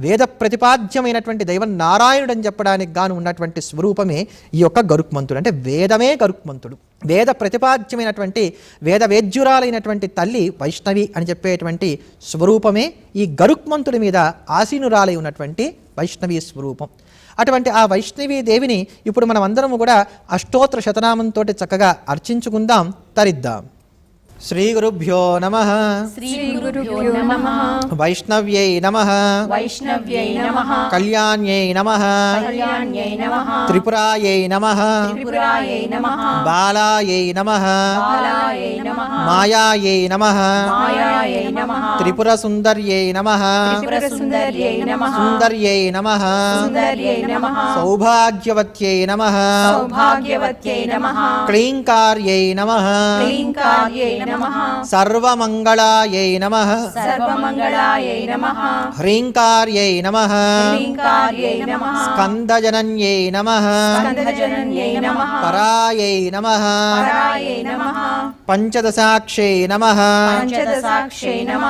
వేద ప్రతిపాద్యమైనటువంటి దైవం నారాయణుడు అని చెప్పడానికి గాను ఉన్నటువంటి స్వరూపమే ఈ యొక్క గరుక్మంతుడు. అంటే వేదమే గరుక్మంతుడు. వేద ప్రతిపాద్యమైనటువంటి వేద వేద్యురాలైనటువంటి తల్లి వైష్ణవి అని చెప్పేటువంటి స్వరూపమే ఈ గరుక్మంతుడి మీద ఆసీనురాలై ఉన్నటువంటి వైష్ణవి స్వరూపం. అటువంటి ఆ వైష్ణవీ దేవిని ఇప్పుడు మనం అందరము కూడా అష్టోత్తర శతనామంతో చక్కగా అర్చించుకుందాం తరిద్దాం. శ్రీ గురుభ్యో నమ శ్రీ గురుభ్యో నమ. వైష్ణవ్యై నమ. వైష్ణవ్యై నమ. కళ్యాణ్యై నమ. కళ్యాణ్యై నమ. త్రిపురాయై నమ. త్రిపురాయై నమ. బాలాయై నమ. బాలాయై నమ. మాయాయై నమ. మాయాయై నమ. త్రిపురసుందర్యై నమ. త్రిపురసుందర్యై నమ. సుందర్యై నమ. సుందర్యై నమ. సౌభాగ్యవత్యై నమ. సౌభాగ్యవత్యై నమ. క్లీంకార్యై నమ. క్లీంకార్యై నమ సర్వమంగళాయై నమ సర్వమంగళాయై నమ హ్రీంకార్యై నమ క్లీంకార్యై నమ స్కందజనన్యై నమ స్కందజనన్యై నమ పరాయై నమ పరాయై నమ పంచదశాక్షై నమ పంచదశాక్షై నమ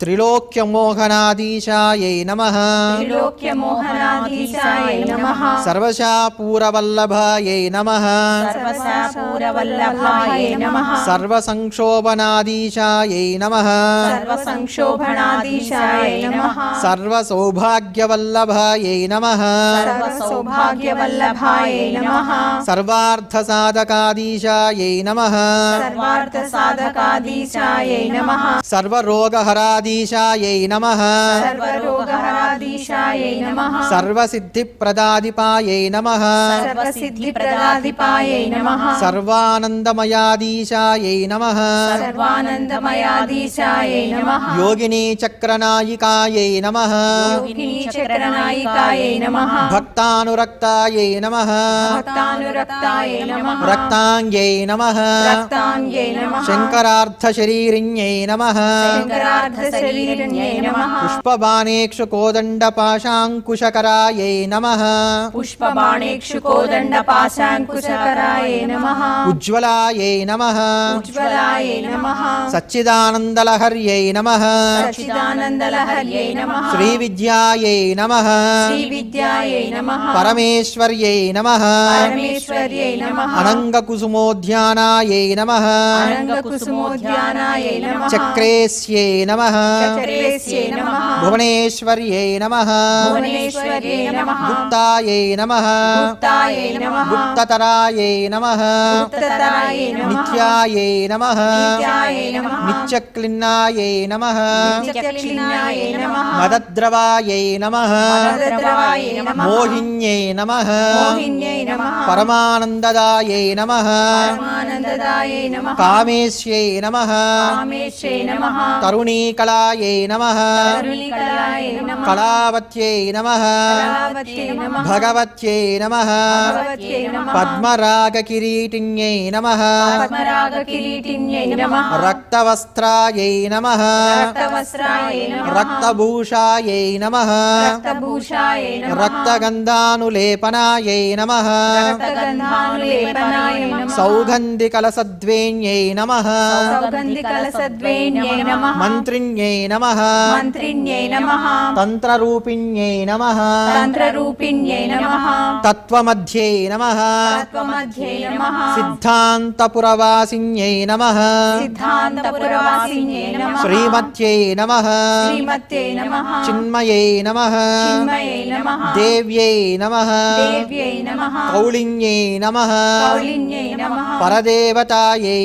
త్రిలోక్యమోహనాధీశాయై నమ త్రిలోక్యమోహనాధీశాయ నమ సర్వశాపూరవల్లభాయై నమ సర్వసాపూరవల్లభాయ నమ సర్వసంక్షోభనాధీశాయై నమ సర్వసంక్షోభనాధీశాయ నమ సర్వసౌభాగ్యవల్లభాయై నమ సర్వసౌభాగ్యవల్లభాయ నమ సర్వార్థసాధకాధీశాయై నమ సర్వరోగహరాధీశాయై నమ సర్వరోగహరాధీశాయ నమ సర్వసిద్ధిప్రదాదిపాయై నమ సర్వసిద్ధిప్రదాధిపాయ నమ సర్వానందమయాధీశాయై నమ సర్వానందమయాధీశాయ నమ యోగినీ చక్రనాయికాయై నమ యోగినీ చక్రనాయికాయ నమ భక్తానురక్తాయై నమ భక్తానురక్తాయ నమ రక్తాంగ్యై నమ రక్తాంగ్యై నమ శంకరార్థశరీరిణ్యై నమ. పుష్పబాణేక్షు కోదండపాశాంకుశకరాయై నమ. పుష్పబాణేక్షు కోదండ పాశాంకుశకరాయ నమ. ఉజ్వలాయై నమ. ఉజ్వలాయ నమ. సచ్చిదానందలహర్యై నమ. సచిదానందలహర్యై నమ. శ్రీవిద్యాయై నమ. శ్రీవిద్యాయ నమ. పరమేశ్వర్యై నమ. పరమేశ్వర్యై నమ. అనంగకుసుమోద్యానాయై నమ. అనంగకుసుమోద్యానాయ నమ. భువనేశ్వర్యై నమ. గుప్తాయై నమ. గుప్తతరాయై నమ. నిత్యాయై నమ. నిత్యక్లిన్నాయై నమ. మదద్రవాయై నమ. మోహిన్యై నమ. మోహిన్యై నమ. పరమానందదాయై నమ. పరమానందదాయ నమ. కామేశ్యై నమ తరుణీకళాయై నమ కళావత్యై నమ భగవత్యై నమ పద్మరాగకిరీటిన్యై నమ రక్తవస్త్రాయై నమ రక్తభూషాయై నమ రక్తగంధానులేపనాయై నమ రక్తగంధానులేపనాయ సౌగంధికలసద్వేణ్యై నమ. సౌగంధికలసద్వేణ్యై నమ. మంత్రిణ్యై నమ. మంత్రిణ్యై నమ. తంత్రరూపిణ్యై నమ. తంత్రరూపిణ్యై నమ. తత్వమధ్యై నమ. తత్వమధ్యై నమ. సిద్ధాంతపురవాసిన్యై నమ. సిద్ధాంతపురవాసిన్యై నమ. శ్రీమత్యై నమ. శ్రీమత్యై నమ. చిన్మయై నమ. చిన్మయై నమ. దేవ్యై నమ. దేవ్యై నమ. కౌళిన్యై నమ. కౌళిన్యై నమ. పరదేవతాయై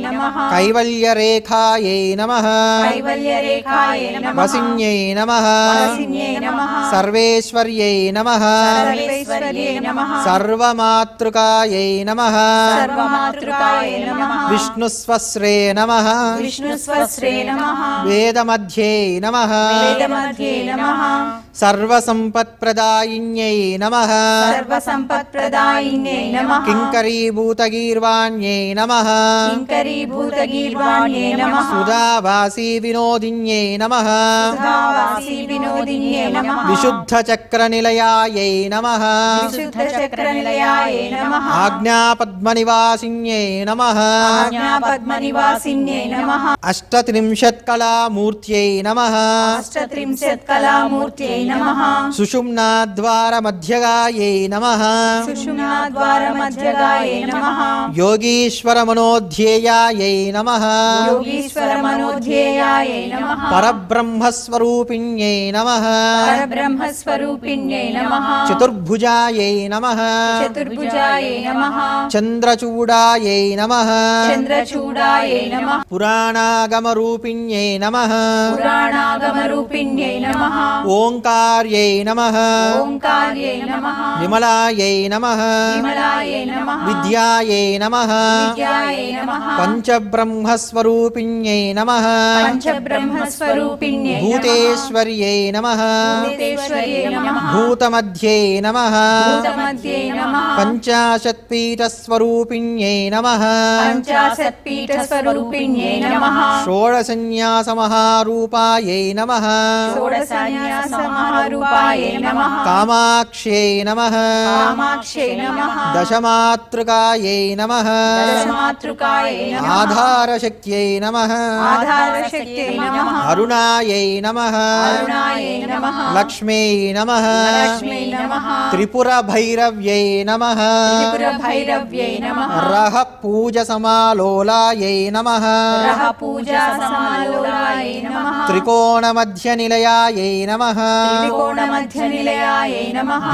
నమ. కైవల్యరేఖాయై నమ. వసిన్యై నమ. సర్వేశ్వర్యై నమ. సర్వమాతృకాయై నమ. విష్ణుస్వస్రే నమ. వేదమధ్యే నమ. వేదమధ్యే నమ. సర్వసంపత్ప్రదాయిన్యై నమ. సర్వసంపత్ప్రదాయిన్యై నమ కింకరీభూతగీర్వాణ్యై నమ కింకరీభూతగీర్వాణ్యై నమ సుధావాసీ వినోదిన్యై నమ సుధావాసీ వినోదిన్యై నమ విశుద్ధచక్రనిలయాయై నమ విశుద్ధచక్రనిలయాయ నమ ఆజ్ఞాపద్మనివాసిన్యై నమ ఆజ్ఞా పద్మనివాసిన్యై నమః అష్టత్రింశత్కళామూర్త్యై నమ అష్టత్రింశత్కళామూర్త్యై నమః సుషుమ్నాద్వారమధ్యగాయై నమ సుషుమ్నాద్వారమధ్యగాయై నమః యోగీశ్వరమనోధ్యేయాయై నమ. యోగీశ్వరమనోధ్యేయాయై నమః. పరబ్రహ్మస్వరూపిణ్యై నమ. పరబ్రహ్మస్వరూపిణ్యై నమః. చతుర్భుజాయై నమ. చతుర్భుజాయై నమః. చంద్రచూడాయై నమ. చంద్రచూడాయై నమః. పురాణాగమరూపిణ్యై నమ. పురాణాగమరూపిణ్యై నమః. ఓంకార్యై నమ. ఓంకార్యై నమః. విమలాయై నమ. విమలాయై నమః. విద్యాయై నమ పంచబ్రహ్మస్వరూపిణ్యై నమ భూతేశ్వర్యై నమ భూతమధ్యే నమ పంచాశత్పీఠస్వరూపిణ్యై నమ షోడసన్యాసమహారూపాయై నమ కామాక్ష్యై నమ దశమాతృకాయై నమ నమః. ఆధారశక్త్యై నమ. అరుణాయై నమ. లక్ష్మై నమ. లక్ష్మై నమః. త్రిపురభైరవ్యై నమ. రహ పూజ సమాలోలాయై నమ. రహ పూజా సమాలోలాయై నమః. నమ. త్రికోణమధ్యనిలయాయై నమః.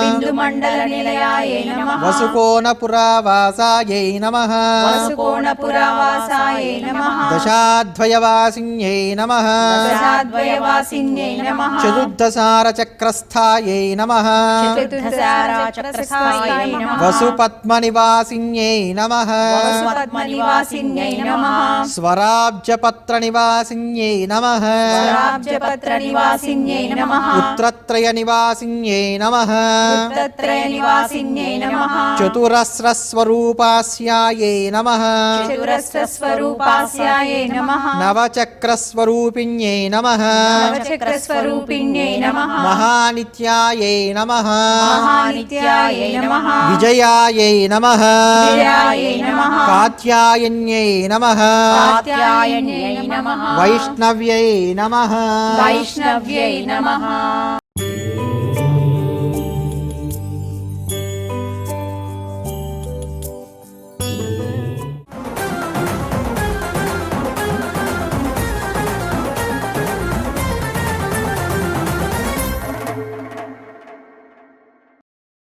బిందుమండలనిలయాయై నమ. బిందుమండలనిలయాయై నమః వసుకోణపురవాసాయై నమః దశాద్వయవాసిన్యై నమ దశాద్వయవాసిన్యై నమః చతుర్దశారచక్రస్థాయై నమ చతుర్దశారాచక్రస్థాయై నమః వసుపద్మనివాసిన్యై నమ వసుపద్మనివాసిన్యై నమః స్వరాబ్జపత్రనివాసిన్యై నమ స్వరాబ్జపత్రనివాసిన్యై నమః పుత్రత్రయనివాసిన్యై నమ పుత్రత్రయనివాసిన్యై నమః చతురస్రస్వరూపాస్యాయై నమ చతురస్రస్వరూపాస్యాయై నమః నవచక్రస్వరూపిణ్యై నమ నవచక్రస్వరూపిణ్యై నమః మహానిత్యాయై నమ మహానిత్యాయై నమః విజయాయై నమ విజయాయై నమః కాత్యాయన్యై నమ కాత్యాయన్యై నమః వైష్ణవ్యై నమ వైష్ణవ్యై నమః